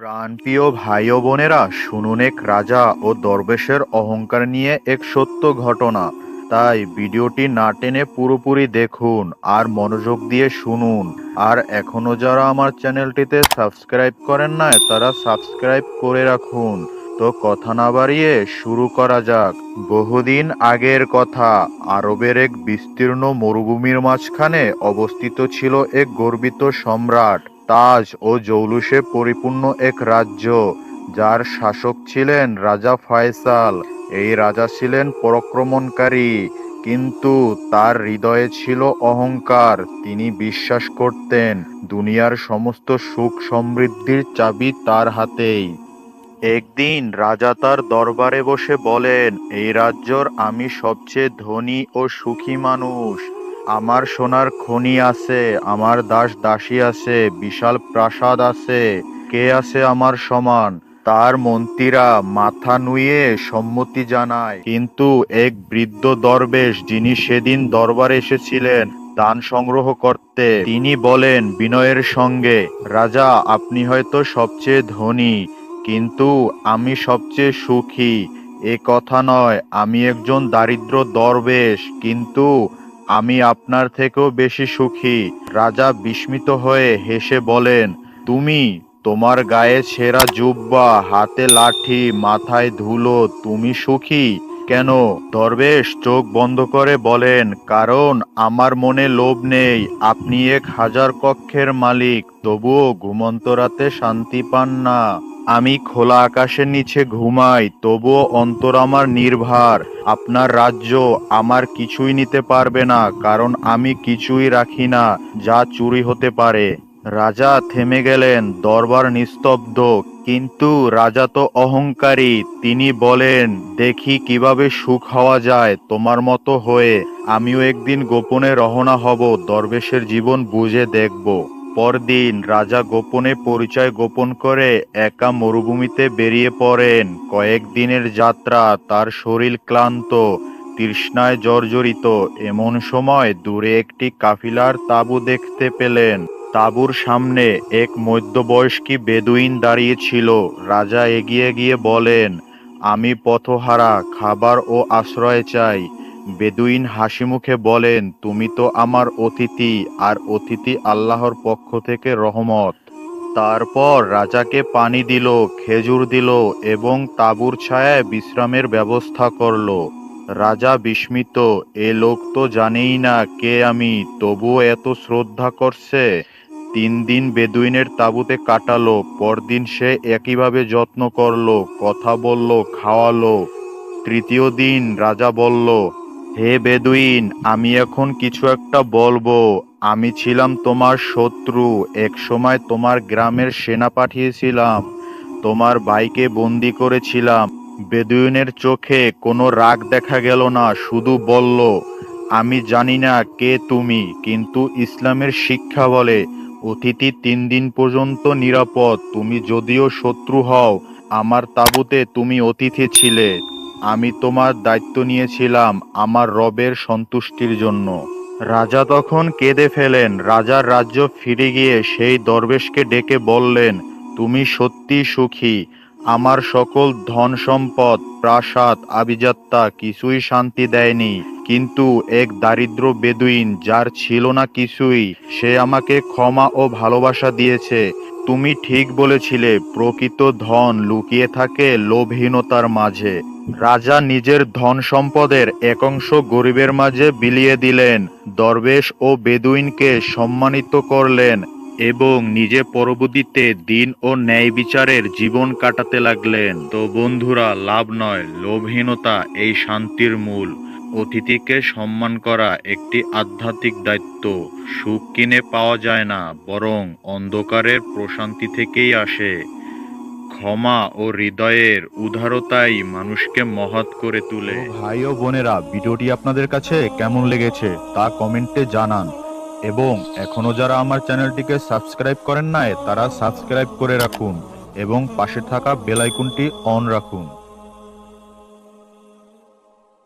প্রাণপ্রিয় ভাই ও বোনেরা, শুনুন এক রাজা ও দরবেশের অহংকার নিয়ে এক সত্য ঘটনা। তাই ভিডিওটি না টেনে পুরোপুরি দেখুন আর মনোযোগ দিয়ে শুনুন। আর এখনও যারা আমার চ্যানেলটিতে সাবস্ক্রাইব করেন না তারা সাবস্ক্রাইব করে রাখুন। তো কথা না বাড়িয়ে শুরু করা যাক। বহুদিন আগের কথা, আরবের এক বিস্তীর্ণ মরুভূমির মাঝখানে অবস্থিত ছিল এক গর্বিত সম্রাট। তাজ ও জৌলুসে পরিপূর্ণ এক রাজ্য, যার শাসক ছিলেন রাজা ফয়সাল। এই রাজা ছিলেন পরাক্রমণকারী, কিন্তু তার হৃদয়ে ছিল অহংকার। তিনি বিশ্বাস করতেন, দুনিয়ার সমস্ত সুখ সমৃদ্ধির চাবি তার হাতেই। একদিন রাজা তার দরবারে বসে বলেন, এই রাজ্যর আমি সবচেয়ে ধনী ও সুখী মানুষ। আমার সোনার খনি আছে, আমার দাস দাসী আছে, বিশাল প্রাসাদ আছে। কে আছে আমার সমান? তার মন্ত্রীরা মাথা নুয়ে সম্মতি জানায়। কিন্তু এক বৃদ্ধ দরবেশ যিনি সেদিন দরবারে এসেছিলেন দান সংগ্রহ করতে, তিনি বলেন, বিনয়ের সঙ্গে, রাজা, আপনি হয়তো সবচেয়ে ধনী, কিন্তু আমি সবচেয়ে সুখী। এ কথা নয়, আমি একজন দারিদ্র দরবেশ, কিন্তু আমি আপনার থেকেও বেশি সুখী। রাজা বিস্মিত হয়ে হেসে বলেন, তুমি তোমার গায়ে সেরা জুব্বা, হাতে লাঠি, মাথায় ধুলো, তুমি সুখী? কেন? দরবেশ চোখ বন্ধ করে বলেন, কারণ আমার মনে লোভ নেই। আপনি এক হাজার কক্ষের মালিক। তবুও ঘুমন্ত রাতে শান্তি পান না। আমি খোলা আকাশের নিচে ঘুমাই, তবুও অন্তর আমার নির্ভার। আপনার রাজ্য আমার কিছুই নিতে পারবে না, কারণ আমি কিছুই রাখি না, যা চুরি হতে পারে। রাজা থেমে গেলেন, দরবার নিস্তব্ধ। কিন্তু রাজা তো অহংকারী, তিনি বলেন, দেখি কীভাবে সুখ হওয়া যায় তোমার মতো হয়ে। আমিও একদিন গোপনে রহনা হব, দরবেশের জীবন বুঝে দেখব। পরদিন রাজা গোপনে পরিচয় গোপন করে একা মরুভূমিতে বেরিয়ে পড়েন। কয়েকদিনের যাত্রা, তার শরীর ক্লান্ত, তৃষ্ণায় জর্জরিত। এমন সময় দূরে একটি কাফিলার তাঁবু দেখতে পেলেন। তাঁবুর সামনে এক মধ্যবয়স্কী বেদুইন দাঁড়িয়ে ছিল। রাজা এগিয়ে গিয়ে বলেন, আমি পথহারা, খাবার ও আশ্রয় চাই। বেদুইন হাসি মুখে বলেন, তুমি তো আমার অতিথি, আর অতিথি আল্লাহর পক্ষ থেকে রহমত। তারপর রাজাকে পানি দিল, খেজুর দিল এবং তাঁবুর ছায়ায় বিশ্রামের ব্যবস্থা করল। রাজা বিস্মিত, এ লোক তো জানেই না কে আমি, তবুও এত শ্রদ্ধা করছে। তিন দিন বেদুইনের তাঁবুতে কাটালো, পরদিন সে একইভাবে যত্ন করল, কথা বলল, খাওয়ালো। তৃতীয় দিন রাজা বলল হে বেদুইন, আমি এখন কিছু একটা বলব। আমি ছিলাম তোমার শত্রু, এক সময় তোমার গ্রামের সেনা পাঠিয়েছিলাম, তোমার ভাইকে বন্দি করেছিলাম। বেদুইনের চোখে কোনো রাগ দেখা গেল না, শুধু বলল, আমি জানি না কে তুমি, কিন্তু ইসলামের শিক্ষা বলে, অতিথি তিন দিন পর্যন্ত নিরাপদ। তুমি যদিও শত্রু হও, আমার তাঁবুতে তুমি অতিথি ছিলে। আমি তোমার দায়িত্ব নিয়েছিলাম আমার রবের সন্তুষ্টির জন্য। রাজা তখন কেঁদে ফেলেন, রাজার রাজ্য ফিরে গিয়ে সেই দরবেশকে ডেকে বললেন, তুমি সত্যি সুখী, আমার সকল ধন সম্পদ, প্রাসাদ আভিজাত্তা কিছুই শান্তি দেয়নি, কিন্তু এক দারিদ্র বেদুইন যার ছিল না কিছুই, সে আমাকে ক্ষমা ও ভালোবাসা দিয়েছে। তুমি ঠিক বলেছিলে, প্রকৃত ধন লুকিয়ে থাকে লোভহীনতার মাঝে। রাজা নিজের ধন সম্পদের এক অংশ গরিবের মাঝে বিলিয়ে দিলেন, দরবেশ ও বেদুইনকে সম্মানিত করলেন এবং নিজে পরবর্তীতে দিন ও ন্যায় বিচারের জীবন কাটাতে লাগলেন। তো বন্ধুরা, লাভ নয়, লোভহীনতা এই শান্তির মূল। অতিথিকে সম্মান করা একটি আধ্যাত্মিক দায়িত্ব। সুখ কিনে পাওয়া যায় না, বরং অন্ধকারের প্রশান্তি থেকেই আসে। ক্ষমা ও হৃদয়ের উদারতাই মানুষকে মহৎ করে তুলে। ভাই ও বোনেরা, ভিডিওটি আপনাদের কাছে কেমন লেগেছে তা কমেন্টে জানান। এবং এখনও যারা আমার চ্যানেলটিকে সাবস্ক্রাইব করেন নাই, তারা সাবস্ক্রাইব করে রাখুন এবং পাশে থাকা বেল আইকনটি অন রাখুন।